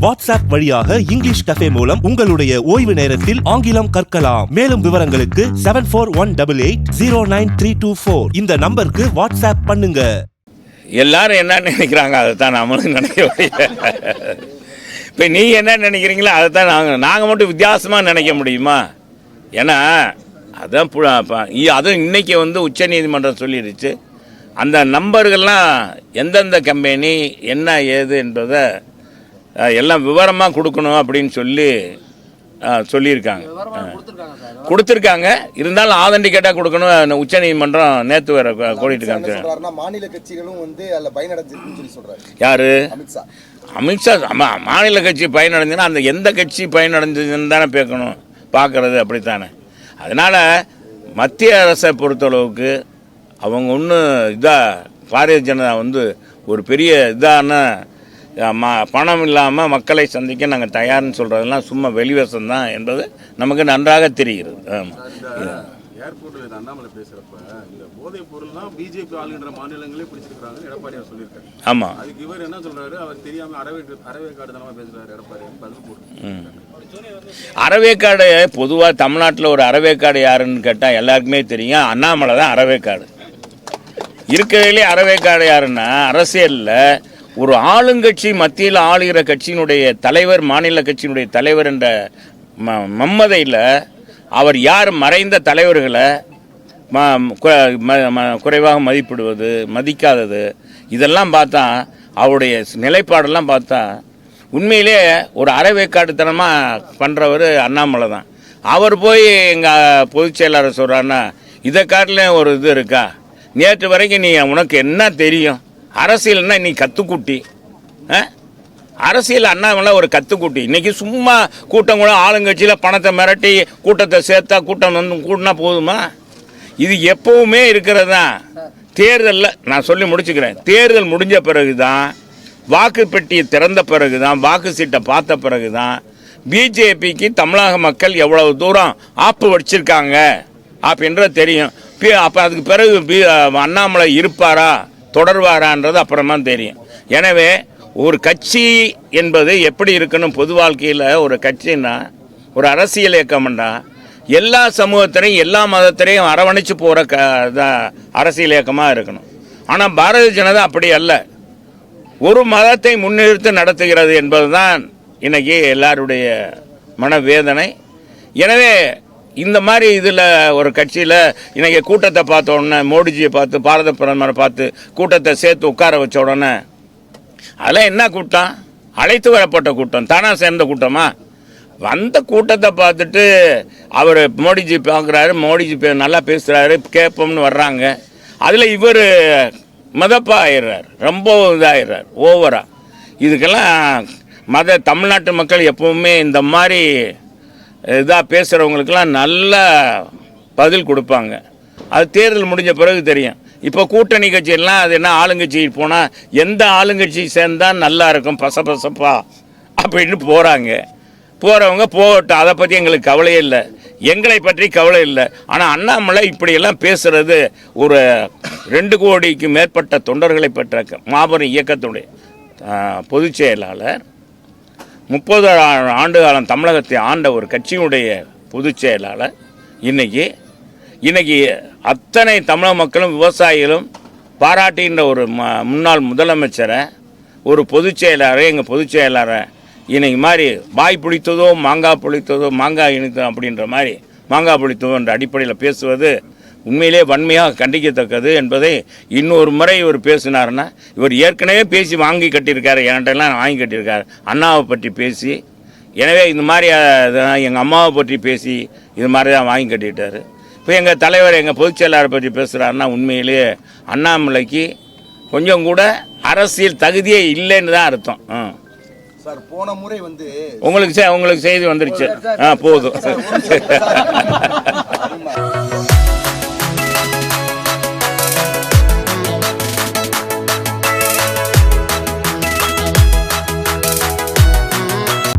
WhatsApp வழியாக English cafe மூலம் உங்களுடைய ஓய்வு நேரத்தில் ஆங்கிலம் கற்கலாம். மேலும் விவரங்களுக்கு seven four one double eight zero nine three two four இந்த நம்பருக்கு வாட்ஸ்அப் பண்ணுங்க. எல்லாரும் என்ன நினைக்கிறாங்க? அதை தான் நம்மளும் நினைக்க இப்போ நீ என்ன நினைக்கிறீங்களோ அதை தான் நாங்கள் நாங்கள் மட்டும் வித்தியாசமாக நினைக்க முடியுமா? ஏன்னா அதான் பு- அதுவும் இன்னைக்கு வந்து உச்சநீதிமன்றம் சொல்லிடுச்சு. அந்த நம்பர்கள்லாம் எந்தெந்த கம்பெனி என்ன ஏது என்பதை எல்லாம் விவரமாக கொடுக்கணும் அப்படின்னு சொல்லி சொல்லியிருக்காங்க. கொடுத்துருக்காங்க இருந்தாலும் ஆதண்டிகேட்டாக கொடுக்கணும். உச்சநீதிமன்றம் நேற்று வேற கோடிட்டு மாநில கட்சிகளும் வந்து அதுல பயனடைஞ்சிருக்குன்னு சொல்லி சொல்றாரு. யாரு? அமித்ஷா அமித்ஷா மாநில கட்சி பயனடைஞ்சுன்னா அந்த எந்த கட்சி பயனடைஞ்சதுன்னு தானே பேக்கணும். பார்க்கறது அப்படித்தானே. அதனால் மத்திய அரசை பொறுத்தளவுக்கு அவங்க ஒன்றும் இதாக பாரதிய ஜனதா வந்து ஒரு பெரிய இதான ம பணம் இல்லாமல் மக்களை சந்திக்க நாங்கள் தயார்னு சொல்கிறதெல்லாம் சும்மா வெளிவசம் தான் என்பது நமக்கு நன்றாக தெரிகிறது. ஆமாம் ஏர்போர்ட்ல இந்த அண்ணாமலை பேசுறப்ப இந்த போதைப் பொருள்லாம் பிஜேபி ஆளுகின்ற மாநிலங்களே பிடிச்சிருக்காங்க எடப்பாடியார் சொல்லியிருக்காரு. ஆமாம் அதுக்கு இவர் என்ன சொல்றாரு? அவர் தெரியாம அறவே அறவேக்காடு தனமா பேசுறாரு எடப்பாடி. பதில் போட்டு அறவேக்காடு பொதுவாக தமிழ்நாட்டில் ஒரு அறவேக்காடு யாருன்னு கேட்டால் எல்லாருக்குமே தெரியும். அண்ணாமலை தான் அறவேக்காடு இருக்கிறதுலே அறவேக்காடு யாருன்னா அரசியலில் ஒரு ஆளுங்கட்சி மத்தியில் ஆளுகிற கட்சியினுடைய தலைவர் மாநில கட்சியினுடைய தலைவர் என்ற ம மம்மதையில் அவர் யார் மறைந்த தலைவர்களை ம ம- குறைவாக மதிப்பிடுவது மதிக்காதது இதெல்லாம் பார்த்தா அவருடைய நிலைப்பாடெல்லாம் பார்த்தா உண்மையிலே ஒரு அறவேக்காட்டுத்தனமாக பண்ணுறவர் அண்ணாமலை தான். அவர் போய் எங்கள் பொதுச் செயலாளர் சொல்கிறாருன்னா இதை காட்டிலும் ஒரு இது இருக்கா? நேற்று வரைக்கும் நீ உனக்கு என்ன தெரியும்? அரசியல்னா இன்றைக்கி கத்துக்குட்டி. ஆ? அரசியல் அண்ணாமலை ஒரு கத்துக்குட்டி. இன்னைக்கு சும்மா கூட்டம் கூட ஆளுங்கட்சியில் பணத்தை மிரட்டி கூட்டத்தை சேர்த்தா கூட்டம் வந்து கூட்டினா போதுமா? இது எப்பவுமே இருக்கிறது? தான் தேர்தலில் நான் சொல்லி முடிச்சுக்கிறேன். தேர்தல் முடிஞ்ச பிறகு தான் வாக்கு பெட்டியை திறந்த பிறகு தான் வாக்கு சீட்டை பார்த்த பிறகு தான் பிஜேபிக்கு தமிழக மக்கள் எவ்வளவு தூரம் ஆப்பு வடிச்சிருக்காங்க அப்படின்றது தெரியும். அப்போ அதுக்கு பிறகு அண்ணாமலை இருப்பாரா? தொடர்வாரான்றது அப்புறமா தெரியும். எனவே ஒரு கட்சி என்பது எப்படி இருக்கணும் பொது வாழ்க்கையில் ஒரு கட்சின்னா ஒரு அரசியல் இயக்கம்னா எல்லா சமூகத்திலையும் எல்லா மதத்திலையும் அரவணைச்சு போகிற க அரசியல் இயக்கமாக இருக்கணும். ஆனால் பாரதிய ஜனதா அப்படி அல்ல. ஒரு மதத்தை முன்னிறுத்து நடத்துகிறது என்பதுதான் இன்றைக்கி எல்லாருடைய மனவேதனை. எனவே இந்த மாதிரி இதில் ஒரு கட்சியில் இன்றைக்கி கூட்டத்தை பார்த்த உடனே மோடிஜியை பார்த்து பாரத பிரதமரை பார்த்து கூட்டத்தை சேர்த்து உட்கார வச்ச உடனே அதெல்லாம் என்ன கூட்டம்? அழைத்து வரப்பட்ட கூட்டம். தானாக சேர்ந்த கூட்டமா? வந்த கூட்டத்தை பார்த்துட்டு அவர் மோடிஜி பார்க்குறாரு மோடிஜி நல்லா பேசுகிறாரு கேட்போம்னு வர்றாங்க. அதில் இவர் மதப்பா ஆயிடுறார் ரொம்ப இதாகிடுறார் ஓவராக இதுக்கெல்லாம் மத தமிழ்நாட்டு மக்கள் எப்பவுமே இந்த மாதிரி இதாக பேசுகிறவங்களுக்கெல்லாம் நல்ல பதில் கொடுப்பாங்க. அது தேர்தல் முடிஞ்ச பிறகு தெரியும். இப்போ கூட்டணி கட்சியெல்லாம் அது என்ன ஆளுங்கட்சி போனால் எந்த ஆளுங்கட்சி சேர்ந்தால் நல்லா இருக்கும் பசபசப்பா அப்படின்னு போகிறாங்க போகிறவங்க போகட்டும் அதை பற்றி எங்களுக்கு கவலையே இல்லை. எங்களை பற்றி கவலை இல்லை. ஆனால் அண்ணாமலை இப்படியெல்லாம் பேசுகிறது ஒரு ரெண்டு கோடிக்கு மேற்பட்ட தொண்டர்களை பெற்ற மாபெரும் இயக்கத்துடைய பொதுச் செயலாளர் முப்பது ஆண்டு காலம் தமிழகத்தை ஆண்ட ஒரு கட்சியினுடைய பொதுச் செயலாளர் இன்றைக்கி இன்றைக்கி அத்தனை தமிழக மக்களும் விவசாயிகளும் பாராட்டுகின்ற ஒரு ம முன்னாள் முதலமைச்சரை ஒரு பொதுச் செயலாளரை எங்கள் பொதுச் செயலாளரை இன்னைக்கு மாதிரி வாய் பிடித்ததோ மாங்காய் பிடித்ததோ மாங்காய் இனித்தோ அப்படின்ற மாதிரி மாங்காய் பிடித்ததோ என்ற அடிப்படையில் பேசுவது உண்மையிலே வன்மையாக கண்டிக்கத்தக்கது என்பதை இன்னொரு முறை இவர் பேசினாருன்னா இவர் ஏற்கனவே பேசி வாங்கி கட்டியிருக்காரு என்கிட்டலாம் வாங்கி கட்டியிருக்காரு. அண்ணாவை பற்றி பேசி எனவே இந்த மாதிரி எங்கள் அம்மாவை பற்றி பேசி இது மாதிரி தான் வாங்கி கட்டிட்டாரு. இப்போ எங்கள் தலைவர் எங்கள் பொதுச் செயலாளரை பற்றி பேசுகிறாருன்னா உண்மையிலேயே அண்ணாமலைக்கு கொஞ்சம் கூட அரசியல் தகுதியே இல்லைன்னு தான் அர்த்தம். ஆ. சார் போன முறை வந்து உங்களுக்கு உங்களுக்கு செய்தி வந்துருச்சு. ஆ போதும்.